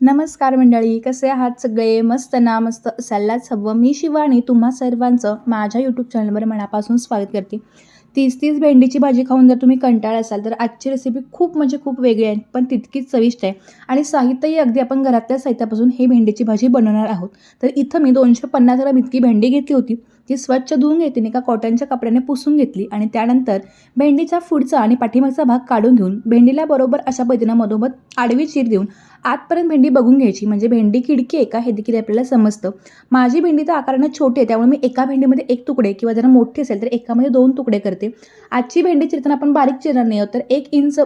नमस्कार मंडळी कसे आहात सगळे? मस्त ना मस्त असायलाच हवं. मी शिवानी तुम्हा सर्वांचं माझ्या यूट्यूब चॅनलवर मनापासून स्वागत करते. तीस तीस भेंडीची भाजी खाऊन जर तुम्ही कंटाळ असाल तर आजची रेसिपी खूप म्हणजे खूप वेगळी आहे पण तितकीच चविष्ट आहे. आणि साहित्यही अगदी आपण घरातल्या साहित्यापासून हे भेंडीची भाजी बनवणार आहोत. तर इथं मी दोनशे पन्नास ग्राम इतकी भेंडी घेतली होती. ती स्वच्छ धुवून घेतली एका कॉटनच्या कपड्याने पुसून घेतली आणि त्यानंतर भेंडीचा पुढचा आणि पाठीमागचा भाग काढून घेऊन भेंडीला बरोबर अशा पद्धतीनं मधोमध आडवी चीर देऊन आतपर्यंत भेंडी बघून घ्यायची. म्हणजे भेंडी खिडकी आहे का? हे देखील आपल्याला समजतं. माझी भेंडी तर आकारानं छोटी आहे त्यामुळे मी एका भेंडीमध्ये एक तुकडे किंवा जरा मोठी असेल तर एकामध्ये दोन तुकडे करते. आजची भेंडी चिरताना आपण बारीक चिरणार नाही आहोत तर एक इंच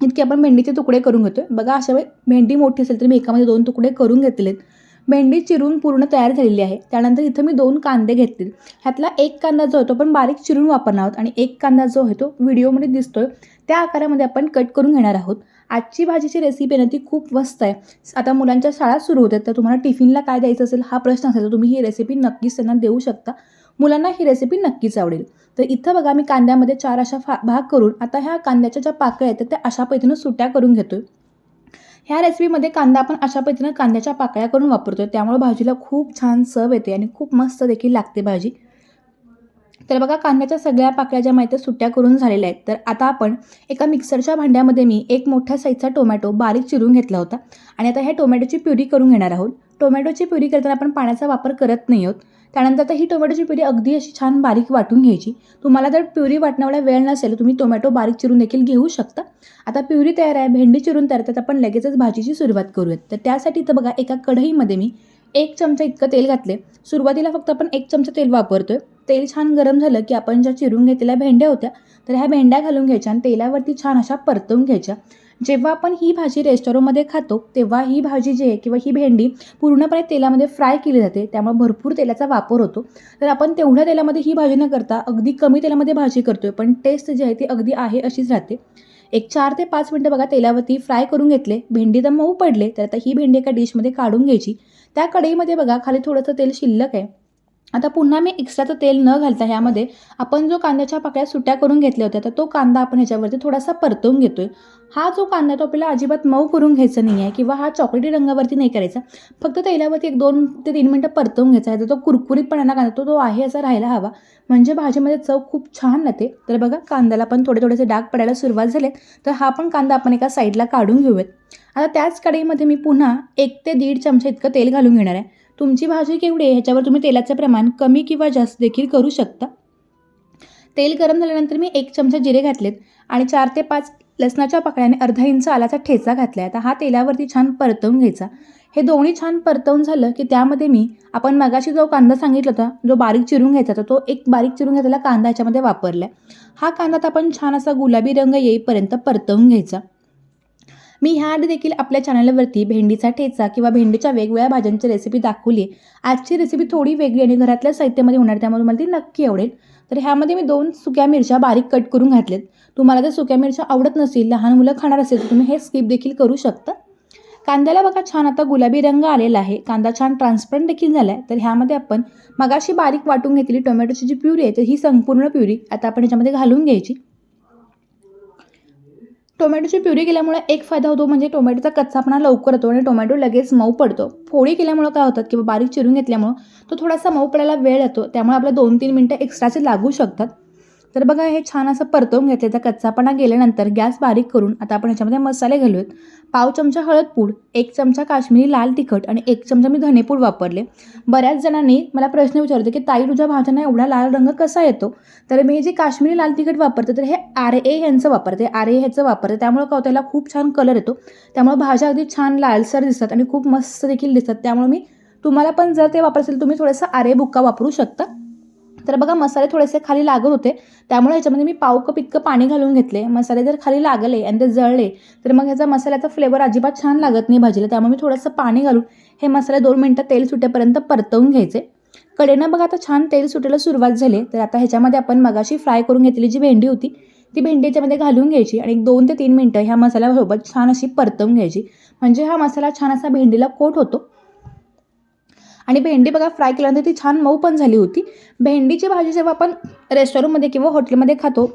इतके आपण भेंडीचे तुकडे करून घेतो बघा अशा वेळी भेंडी मोठी असेल तर मी एकामध्ये दोन तुकडे करून घेतलेत. भेंडी चिरून पूर्ण तयार झालेली आहे. त्यानंतर इथं मी दोन कांदे घेतले. ह्यातला एक कांदा जो आहे तो पण बारीक चिरून वापरणार आहोत. आणि एक कांदा जो आहे तो व्हिडिओमध्ये दिसतोय. त्या आकारामध्ये आपण कट करून घेणार आहोत. आजची भाजीची रेसिपी आहे ना ती खूप मस्त आहे. आता मुलांच्या शाळा सुरू होतात तर तुम्हाला टिफिनला काय द्यायचं असेल हा प्रश्न असेल तर तुम्ही ही रेसिपी नक्कीच त्यांना देऊ शकता. मुलांना ही रेसिपी नक्कीच आवडेल. तर इथं बघा मी कांद्यामध्ये चार अशा फा भाग करून आता ह्या कांद्याच्या ज्या पाकळ्या आहेत त्या अशा पद्धतीनं सुट्या करून घेतोय. ह्या रेसिपीमध्ये कांदा आपण अशा पद्धतीनं कांद्याच्या पाकळ्या करून वापरतो त्यामुळे भाजीला खूप छान चव येते आणि खूप मस्त देखील लागते भाजी. तर बघा कांद्याच्या सगळ्या पाकळ्या ज्या माहिती सुट्ट्या करून झालेल्या आहेत. तर आता आपण एका मिक्सरच्या भांड्यामध्ये मी एक मोठ्या साईजचा टोमॅटो बारीक चिरून घेतला होता. आणि आता ह्या टोमॅटोची प्युरी करून घेणार आहोत. टोमॅटोची प्युरी करताना आपण पाण्याचा वापर करत नाही आहोत. त्यानंतर आता ही टोमॅटोची प्युरी अगदी अशी छान बारीक वाटून घ्यायची. तुम्हाला जर प्युरी वाटण्याला वेळ नसेल तुम्ही टोमॅटो बारीक चिरून देखील घेऊ शकता. आता प्युरी तयार आहे भेंडी चिरून तयार तर आपण लगेचच भाजीची सुरुवात करूयात. तर त्यासाठी तर बघा एका कढईमध्ये मी एक चमचा इतकं तेल घातले सुरुवातीला फक्त आपण एक चमचा तेल वापरतोय. तेल छान गरम झालं की आपण ज्या चिरून घेतलेल्या भेंड्या होत्या तर ह्या भेंड्या घालून घ्यायच्या आणि तेलावरती छान अशा परतवून घ्यायच्या. जेव्हा आपण ही भाजी रेस्टॉरंटमध्ये खातो तेव्हा ही भाजी जी आहे किंवा ही भेंडी पूर्णपणे तेलामध्ये फ्राय केली जाते. त्यामुळे भरपूर तेलाचा वापर होतो. तर आपण तेवढ्या तेलामध्ये ही भाजी न करता अगदी कमी तेलामध्ये भाजी करतो आहे पण टेस्ट जी आहे ती अगदी आहे अशीच राहते. एक चार ते पाच मिनटं बघा तेलावरती फ्राय करून घेतले. भेंडी तर मऊ पडले तर आता ही भेंडी एका डिशमध्ये काढून घ्यायची. त्या कढईमध्ये बघा खाली थोडंसं तेल शिल्लक आहे. आता पुन्हा मी एक्स्ट्राचं तेल न घालता ह्यामध्ये आपण जो कांद्याच्या पाकळ्या सुट्या करून घेतल्या होत्या तर तो कांदा आपण ह्याच्यावरती थोडासा परतवून घेतोय. हा जो कांदा तो आपल्याला अजिबात मऊ करून घ्यायचा नाही आहे किंवा हा चॉकलेटी रंगावरती नाही करायचा. फक्त तेलावरती एक दोन ते तीन मिनटं परतवून घ्यायचा आहे. तर तो कुरकुरीतपणाला कांदा तो तो आहे असा राहायला हवा. म्हणजे भाजीमध्ये चव खूप छान राहते तर बघा कांद्याला पण थोडे थोडेसे डाग पडायला सुरुवात झाले तर हा पण कांदा आपण एका साईडला काढून घेऊयात. आता त्याच कढईमध्ये मी पुन्हा एक ते दीड चमचा इतकं तेल घालून घेणार आहे. तुमची भाजी केवढी आहे? ह्याच्यावर तुम्ही तेलाचं प्रमाण कमी किंवा जास्त देखील करू शकता. तेल गरम झाल्यानंतर मी एक चमचा जिरे घातलेत आणि चार ते पाच लसणाच्या पाकळ्याने अर्धा इंच आलाचा ठेचा घातला आहे आता हा तेलावरती छान परतवून घ्यायचा. हे दोन्ही छान परतवून झालं की त्यामध्ये मी आपण मगाशी जो कांदा सांगितला होता जो बारीक चिरून घ्यायचा होता तो एक बारीक चिरून घेतलेला कांदा ह्याच्यामध्ये वापरला हा कांदा तर आपण छान असा गुलाबी रंग येईपर्यंत परतवून घ्यायचा. मी ह्याआधी देखील आपल्या चॅनलवरती भेंडीचा ठेचा किंवा भेंडीच्या वेगवेगळ्या भाज्यांची रेसिपी दाखवली आहे आजची रेसिपी थोडी वेगळी आणि घरातल्या साहित्यामध्ये होणार त्यामुळे मला ती नक्की आवडेल. तर ह्यामध्ये मी दोन सुक्या मिरच्या बारीक कट करून घातलेत. तुम्हाला जर सुक्या मिरच्या आवडत नसेल लहान मुलं खाणार असेल तर तुम्ही हे स्किप देखील करू शकता. कांद्याला बघा छान आता गुलाबी रंग आलेला आहे. कांदा छान ट्रान्सपरंट देखील झाला आहे तर ह्यामध्ये आपण मगाशी बारीक वाटून घेतलेली टोमॅटोची जी प्युरी आहे तर ही संपूर्ण प्युरी आता आपण ह्याच्यामध्ये घालून घ्यायची. टोमॅटोची प्युरी केल्यामुळे एक फायदा होतो म्हणजे टोमॅटोचा कच्चापणा लवकर होतो आणि टोमॅटो लगेच मऊ पडतो. फोडी केल्यामुळं काय होतात किंवा बारीक चिरून घेतल्यामुळं तो थोडासा मऊ पडायला वेळ येतो. त्यामुळे आपल्या दोन तीन मिनटं एक्स्ट्राचे लागू शकतात. तर बघा हे छान असं परतवून घेतलं त्या कच्चापणा गेल्यानंतर गॅस बारीक करून आता आपण ह्याच्यामध्ये मसाले घालूयात. पाव चमचा हळद पूड एक चमचा काश्मीरी लाल तिखट आणि एक चमचा मी धनेपूड वापरले. बऱ्याच जणांनी मला प्रश्न विचारतो की ताई तुझ्या भाज्यांना एवढा लाल रंग कसा येतो? तर मी जे काश्मीरी लाल तिखट वापरते तर हे आर ए ह्यांचं वापरते आर ए ह्याचं वापरते. त्यामुळे काय त्याला खूप छान कलर येतो. त्यामुळे भाज्या अगदी छान लालसर दिसतात आणि खूप मस्त देखील दिसतात. त्यामुळे मी तुम्हाला पण जर ते वापरसेल तुम्ही थोडंसं आरे बुक्का वापरू शकता. तर बघा मसाले थोडेसे खाली लागत होते. त्यामुळे ह्याच्यामध्ये मी पाव कप इतकं पाणी घालून घेतले. मसाले जर खाली लागले आणि ते जळले तर मग ह्याचा मसाल्याचा फ्लेवर अजिबात छान लागत नाही भाजीला. त्यामुळे मी थोडंसं पाणी घालून हे मसाले दोन मिनटं तेल सुटेपर्यंत परतवून घ्यायचे. कडेनं बघा आता छान तेल सुटायला सुरुवात झाली. तर आता ह्याच्यामध्ये आपण मगाशी फ्राय करून घेतलेली जी भेंडी होती ती भेंडी याच्यामध्ये घालून घ्यायची आणि एक दोन ते तीन मिनटं ह्या मसाल्यासोबत छान अशी परतवून घ्यायची. म्हणजे हा मसाला छान असा भेंडीला कोट होतो. आणि भेंडी बघा फ्राय केल्यानंतर ती छान मऊ पण झाली होती. भेंडीची भाजी जेव्हा आपण रेस्टॉरंटमध्ये किंवा हॉटेलमध्ये खातो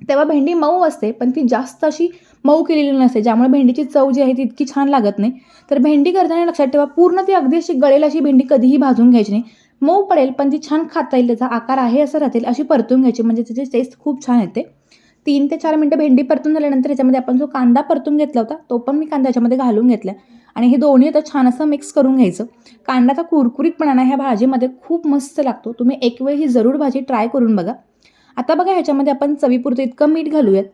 तेव्हा भेंडी मऊ असते पण ती जास्त अशी मऊ केलेली नसते ज्यामुळे भेंडीची चव जी आहे ती इतकी छान लागत नाही. तर भेंडी करताना लक्षात ठेवा पूर्ण ती अगदी अशी गळेल अशी भेंडी कधीही भाजून घ्यायची नाही. मऊ पडेल पण ती छान खाता येईल त्याचा आकार आहे असं राहतील अशी परतून घ्यायची म्हणजे त्याची टेस्ट खूप छान येते. तीन ते चार मिनटं भेंडी परतून झाल्यानंतर याच्यामध्ये आपण जो कांदा परतून घेतला होता तो पण मी कांदा याच्यामध्ये घालून घेतला. आणि हे दोन्ही आता छान असं मिक्स करून घ्यायचं. कांद्याचा कुरकुरीतपणा ह्या भाजीमध्ये खूप मस्त लागतो. तुम्ही एक वेळ ही जरूर भाजी ट्राय करून बघा. आता बघा ह्याच्यामध्ये आपण चवीपुरतं इतकं मीठ घालूयात.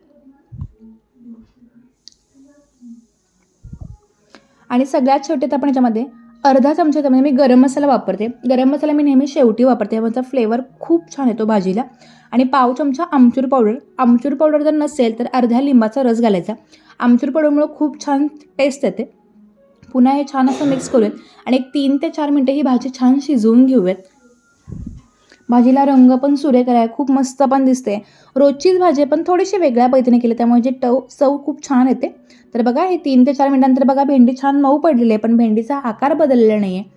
आणि सगळ्यात शेवटी आपण याच्यामध्ये अर्धा चमचा त्यामध्ये मी गरम मसाला वापरते. गरम मसाला मी नेहमी शेवटी वापरते. त्याचा फ्लेवर खूप छान येतो भाजीला. आणि पाव चमचा आमचूर पावडर आमचूर पावडर जर नसेल तर अर्ध्या लिंबाचा रस घालायचा. आमचूर पावडरमुळं खूप छान टेस्ट येते. पुन्हा हे छान असं मिक्स करूयात. आणि एक तीन ते चार मिनटं ही भाजी छान शिजवून घेऊयात. भाजीला रंग पण सुरेख आहे खूप मस्त पण दिसते. रोजचीच भाजी आहे, पण थोडीशी वेगळ्या पद्धतीने केली त्यामुळे जी टव चव खूप छान येते. तर बघा हे तीन ते चार मिनिटांनंतर बघा भेंडी छान मऊ पडलेली आहे पण भेंडीचा आकार बदललेला नाही आहे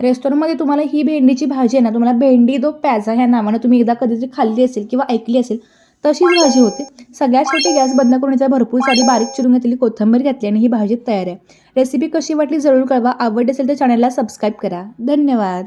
रेस्टॉरंटमध्ये तुम्हाला ही भेंडीची भाजी आहे ना तुम्हाला भेंडी दो प्याजा ह्या नावानं तुम्ही एकदा कधीतरी खाल्ली असेल किंवा ऐकली असेल तशीच भाजी होते. सगळ्यात शेवटी गॅस बंद करून याचा भरपूर सारी बारीक चिरून घेतलेली कोथिंबीर घातली आणि ही भाजी तयार आहे. रेसिपी कशी वाटली जरूर कळवा आवडली असेल तर चॅनलला सबस्क्राईब करा. धन्यवाद.